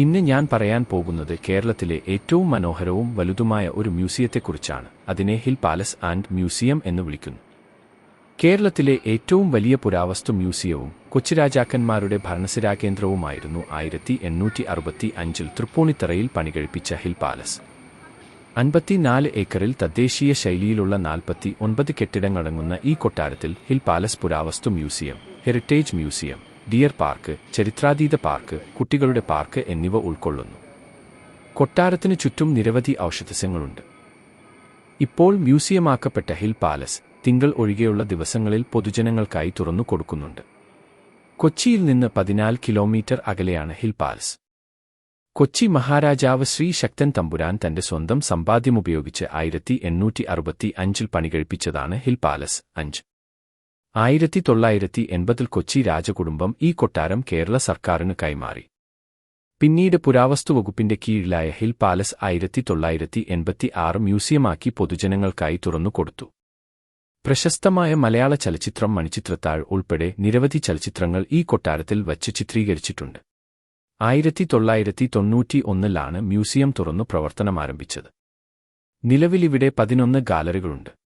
ഇന്ന് ഞാൻ പറയാൻ പോകുന്നത് കേരളത്തിലെ ഏറ്റവും മനോഹരവും വലുതുമായ ഒരു മ്യൂസിയത്തെക്കുറിച്ചാണ്. അതിനെ ഹിൽ പാലസ് ആൻഡ് മ്യൂസിയം എന്ന് വിളിക്കുന്നു. കേരളത്തിലെ ഏറ്റവും വലിയ പുരാവസ്തു മ്യൂസിയവും കൊച്ചിരാജാക്കന്മാരുടെ ഭരണസിരാകേന്ദ്രവുമായിരുന്നു ആയിരത്തി എണ്ണൂറ്റി അറുപത്തി അഞ്ചിൽ തൃപ്പൂണിത്തറയിൽ പണികഴിപ്പിച്ച ഹിൽ പാലസ്. അൻപത്തിനാല് ഏക്കറിൽ തദ്ദേശീയ ശൈലിയിലുള്ള നാൽപ്പത്തി ഒൻപത് കെട്ടിടങ്ങളടങ്ങുന്ന ഈ കൊട്ടാരത്തിൽ ഹിൽ പാലസ് പുരാവസ്തു museum heritage museum deer park ചരിത്രാതീത പാർക്ക് കുട്ടികളുടെ പാർക്ക് എന്നിവ ഉൾക്കൊള്ളുന്നു. കൊട്ടാരത്തിനു ചുറ്റും നിരവധി ഔഷധസ്യങ്ങളുണ്ട് ഇപ്പോൾ മ്യൂസിയമാക്കപ്പെട്ട ഹിൽ പാലസ് തിങ്കൾ ഒഴികെയുള്ള ദിവസങ്ങളിൽ പൊതുജനങ്ങൾക്കായി തുറന്നു കൊടുക്കുന്നുണ്ട്. കൊച്ചിയിൽ നിന്ന് പതിനാല് കിലോമീറ്റർ അകലെയാണ് ഹിൽ പാലസ്. കൊച്ചി മഹാരാജാവ് ശ്രീ ശക്തൻ തമ്പുരാൻ തന്റെ സ്വന്തം സമ്പാദ്യമുപയോഗിച്ച് ആയിരത്തി എണ്ണൂറ്റി അറുപത്തി അഞ്ചിൽ പണികഴിപ്പിച്ചതാണ് ഹിൽ പാലസ് അഞ്ച്. ആയിരത്തി തൊള്ളായിരത്തി എൺപതിൽ കൊച്ചി രാജകുടുംബം ഈ കൊട്ടാരം കേരള സർക്കാരിന് കൈമാറി. പിന്നീട് പുരാവസ്തു വകുപ്പിന്റെ കീഴിലായ ഹിൽ പാലസ് ആയിരത്തി തൊള്ളായിരത്തി എൺപത്തി ആറ് മ്യൂസിയമാക്കി പൊതുജനങ്ങൾക്കായി തുറന്നുകൊടുത്തു പ്രശസ്തമായ മലയാള ചലച്ചിത്രം മണിച്ചിത്രത്താഴ് ഉൾപ്പെടെ നിരവധി ചലച്ചിത്രങ്ങൾ ഈ കൊട്ടാരത്തിൽ വച്ച് ചിത്രീകരിച്ചിട്ടുണ്ട്. ആയിരത്തി തൊള്ളായിരത്തി തൊണ്ണൂറ്റി ഒന്നിലാണ് മ്യൂസിയം തുറന്നു പ്രവർത്തനമാരംഭിച്ചത്. നിലവിലിവിടെ പതിനൊന്ന് ഗാലറികളുണ്ട്.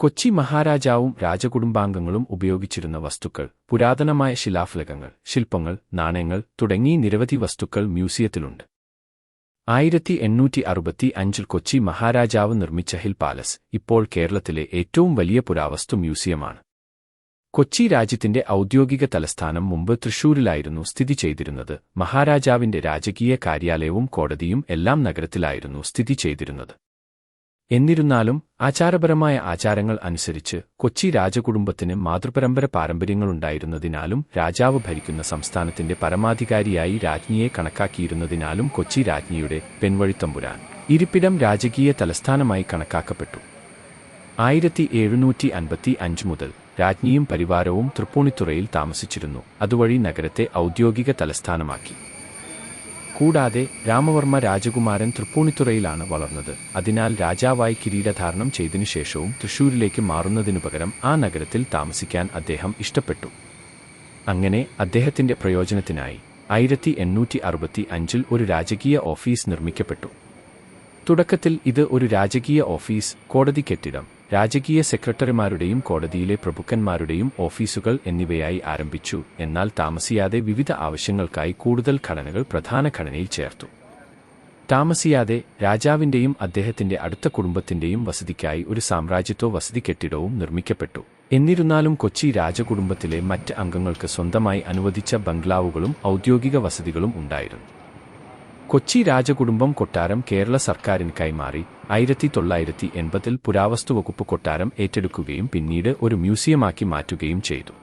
കൊച്ചി മഹാരാജാവും രാജകുടുംബാംഗങ്ങളും ഉപയോഗിച്ചിരുന്ന വസ്തുക്കൾ പുരാതനമായ ശിലാഫലകങ്ങൾ ശില്പങ്ങൾ നാണയങ്ങൾ തുടങ്ങി നിരവധി വസ്തുക്കൾ മ്യൂസിയത്തിലുണ്ട്. ആയിരത്തി എണ്ണൂറ്റി അറുപത്തി അഞ്ചിൽ കൊച്ചി മഹാരാജാവ് നിർമ്മിച്ച ഹിൽ പാലസ് ഇപ്പോൾ കേരളത്തിലെ ഏറ്റവും വലിയ പുരാവസ്തു മ്യൂസിയമാണ്. കൊച്ചി രാജ്യത്തിന്റെ ഔദ്യോഗിക തലസ്ഥാനം മുമ്പ് തൃശൂരിലായിരുന്നു സ്ഥിതി ചെയ്തിരുന്നത്. മഹാരാജാവിന്റെ രാജകീയ കാര്യാലയവും കോടതിയും എല്ലാം നഗരത്തിലായിരുന്നു സ്ഥിതി ചെയ്തിരുന്നത്. എന്നിരുന്നാലും ആചാരപരമായ ആചാരങ്ങൾ അനുസരിച്ച് കൊച്ചി രാജകുടുംബത്തിന് മാതൃപരമ്പര പാരമ്പര്യങ്ങളുണ്ടായിരുന്നതിനാലും രാജാവ് ഭരിക്കുന്ന സംസ്ഥാനത്തിന്റെ പരമാധികാരിയായി രാജ്ഞിയെ കണക്കാക്കിയിരുന്നതിനാലും കൊച്ചി രാജ്ഞിയുടെ പെൺവഴിത്തമ്പുരാൻ ഇരിപ്പിടം രാജകീയ തലസ്ഥാനമായി കണക്കാക്കപ്പെട്ടു. ആയിരത്തി എഴുന്നൂറ്റി അൻപത്തി അഞ്ച് മുതൽ രാജ്ഞിയും പരിവാരവും തൃപ്പൂണിത്തുറയിൽ താമസിച്ചിരുന്നു. അതുവഴി നഗരത്തെ ഔദ്യോഗിക തലസ്ഥാനമാക്കി. കൂടാതെ രാമവർമ്മ രാജകുമാരൻ തൃപ്പൂണിത്തുറയിലാണ് വളർന്നത്. അതിനാൽ രാജാവായി കിരീടധാരണം ചെയ്തതിനു ശേഷവും തൃശൂരിലേക്ക് മാറുന്നതിനു പകരം ആ നഗരത്തിൽ താമസിക്കാൻ അദ്ദേഹം ഇഷ്ടപ്പെട്ടു. അങ്ങനെ അദ്ദേഹത്തിന്റെ പ്രയോജനത്തിനായി ആയിരത്തി എണ്ണൂറ്റി അറുപത്തി അഞ്ചിൽ ഒരു രാജകീയ ഓഫീസ് നിർമ്മിക്കപ്പെട്ടു. തുടക്കത്തിൽ ഇത് ഒരു രാജകീയ ഓഫീസ് കോടതി കെട്ടിടം രാജകീയ സെക്രട്ടറിമാരുടെയും കോടതിയിലെ പ്രഭുക്കന്മാരുടെയും ഓഫീസുകൾ എന്നിവയായി ആരംഭിച്ചു. എന്നാൽ താമസിയാതെ വിവിധ ആവശ്യങ്ങൾക്കായി കൂടുതൽ ഘടനകൾ പ്രധാന ഘടനയിൽ ചേർത്തു. താമസിയാതെ രാജാവിന്റെയും അദ്ദേഹത്തിന്റെ അടുത്ത കുടുംബത്തിന്റെയും വസതിക്കായി ഒരു സാമ്രാജ്യത്വ വസതി കെട്ടിടവും നിർമ്മിക്കപ്പെട്ടു. എന്നിരുന്നാലും കൊച്ചി രാജകുടുംബത്തിലെ മറ്റ് അംഗങ്ങൾക്ക് സ്വന്തമായി അനുവദിച്ച ബംഗ്ലാവുകളും ഔദ്യോഗിക വസതികളും ഉണ്ടായിരുന്നു. കൊച്ചി രാജകുടുംബം കൊട്ടാരം കേരള സർക്കാരിന് കൈമാറി ആയിരത്തി തൊള്ളായിരത്തി എൺപതിൽ പുരാവസ്തു വകുപ്പ് കൊട്ടാരം ഏറ്റെടുക്കുകയും പിന്നീട് ഒരു മ്യൂസിയമാക്കി മാറ്റുകയും ചെയ്തു.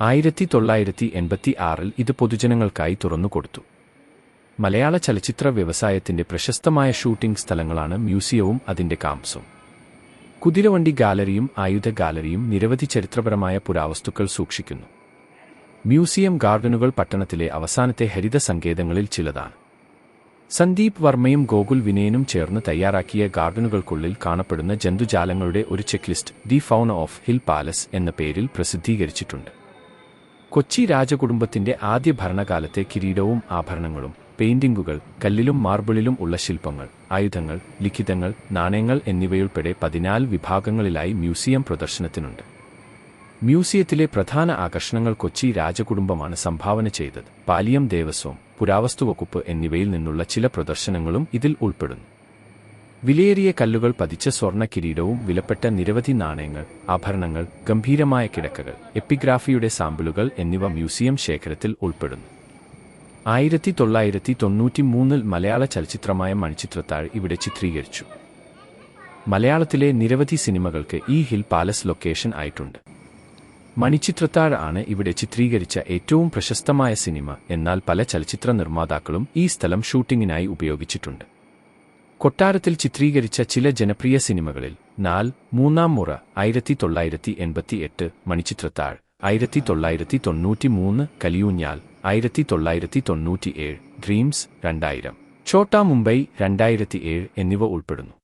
ആയിരത്തി തൊള്ളായിരത്തി എൺപത്തി ആറിൽ ഇത് പൊതുജനങ്ങൾക്കായി തുറന്നുകൊടുത്തു മലയാള ചലച്ചിത്ര വ്യവസായത്തിന്റെ പ്രശസ്തമായ ഷൂട്ടിംഗ് സ്ഥലങ്ങളാണ് മ്യൂസിയവും അതിന്റെ കാംസും. കുതിരവണ്ടി ഗാലറിയും ആയുധ ഗാലറിയും നിരവധി ചരിത്രപരമായ പുരാവസ്തുക്കൾ സൂക്ഷിക്കുന്നു. മ്യൂസിയം ഗാർഡനുകൾ പട്ടണത്തിലെ അവസാനത്തെ ഹരിത സങ്കേതങ്ങളിൽ ചിലതാണ്. സന്ദീപ് വർമ്മയും ഗോകുൽ വിനയനും ചേർന്ന് തയ്യാറാക്കിയ ഗാർഡനുകൾക്കുള്ളിൽ കാണപ്പെടുന്ന ജന്തുജാലങ്ങളുടെ ഒരു checklist the fauna of hill palace എന്ന പേരിൽ പ്രസിദ്ധീകരിച്ചിട്ടുണ്ട്. കൊച്ചി രാജകുടുംബത്തിന്റെ ആദ്യ ഭരണകാലത്തെ കിരീടവും ആഭരണങ്ങളും പെയിന്റിംഗുകൾ കല്ലിലും മാർബിളിലും ഉള്ള ശില്പങ്ങൾ ആയുധങ്ങൾ ലിഖിതങ്ങൾ നാണയങ്ങൾ എന്നിവയുൾപ്പെടെ പതിനാല് വിഭാഗങ്ങളിലായി മ്യൂസിയം പ്രദർശനത്തിനുണ്ട്. മ്യൂസിയത്തിലെ പ്രധാന ആകർഷണങ്ങൾ കൊച്ചി രാജകുടുംബമാണ് സംഭാവന ചെയ്തത് പാലിയം ദേവസ്വം. പുരാവസ്തു വകുപ്പ് എന്നിവയിൽ നിന്നുള്ള ചില പ്രദർശനങ്ങളും ഇതിൽ ഉൾപ്പെടുന്നു. വിലയേറിയ കല്ലുകൾ പതിച്ച സ്വർണ കിരീടവും വിലപ്പെട്ട നിരവധി നാണയങ്ങൾ ആഭരണങ്ങൾ ഗംഭീരമായ കിടക്കകൾ എപ്പിഗ്രാഫിയുടെ സാമ്പിളുകൾ എന്നിവ മ്യൂസിയം ശേഖരത്തിൽ ഉൾപ്പെടുന്നു. ആയിരത്തി തൊള്ളായിരത്തി തൊണ്ണൂറ്റി മൂന്നിൽ മലയാള ചലച്ചിത്രമായ മണിച്ചിത്രത്താഴ് ഇവിടെ ചിത്രീകരിച്ചു. മലയാളത്തിലെ നിരവധി സിനിമകൾക്ക് ഈ ഹിൽ പാലസ് ലൊക്കേഷൻ ആയിട്ടുണ്ട്. മണിച്ചിത്രത്താഴ് ആണ് ഇവിടെ ചിത്രീകരിച്ച ഏറ്റവും പ്രശസ്തമായ സിനിമ. എന്നാൽ പല ചലച്ചിത്ര നിർമ്മാതാക്കളും ഈ സ്ഥലം ഷൂട്ടിങ്ങിനായി ഉപയോഗിച്ചിട്ടുണ്ട്. കൊട്ടാരത്തിൽ ചിത്രീകരിച്ച ചില ജനപ്രിയ സിനിമകളിൽ നാൽ മൂന്നാം മുറ ആയിരത്തി തൊള്ളായിരത്തി എൺപത്തി എട്ട് മണിച്ചിത്രത്താഴ് ആയിരത്തി തൊള്ളായിരത്തി തൊണ്ണൂറ്റി മൂന്ന് കലിയൂഞ്ഞാൽ ആയിരത്തി തൊള്ളായിരത്തി തൊണ്ണൂറ്റി ഏഴ് ഡ്രീംസ് രണ്ടായിരം ഛോട്ടാ മുംബൈ രണ്ടായിരത്തി ഏഴ് എന്നിവ ഉൾപ്പെടുന്നു.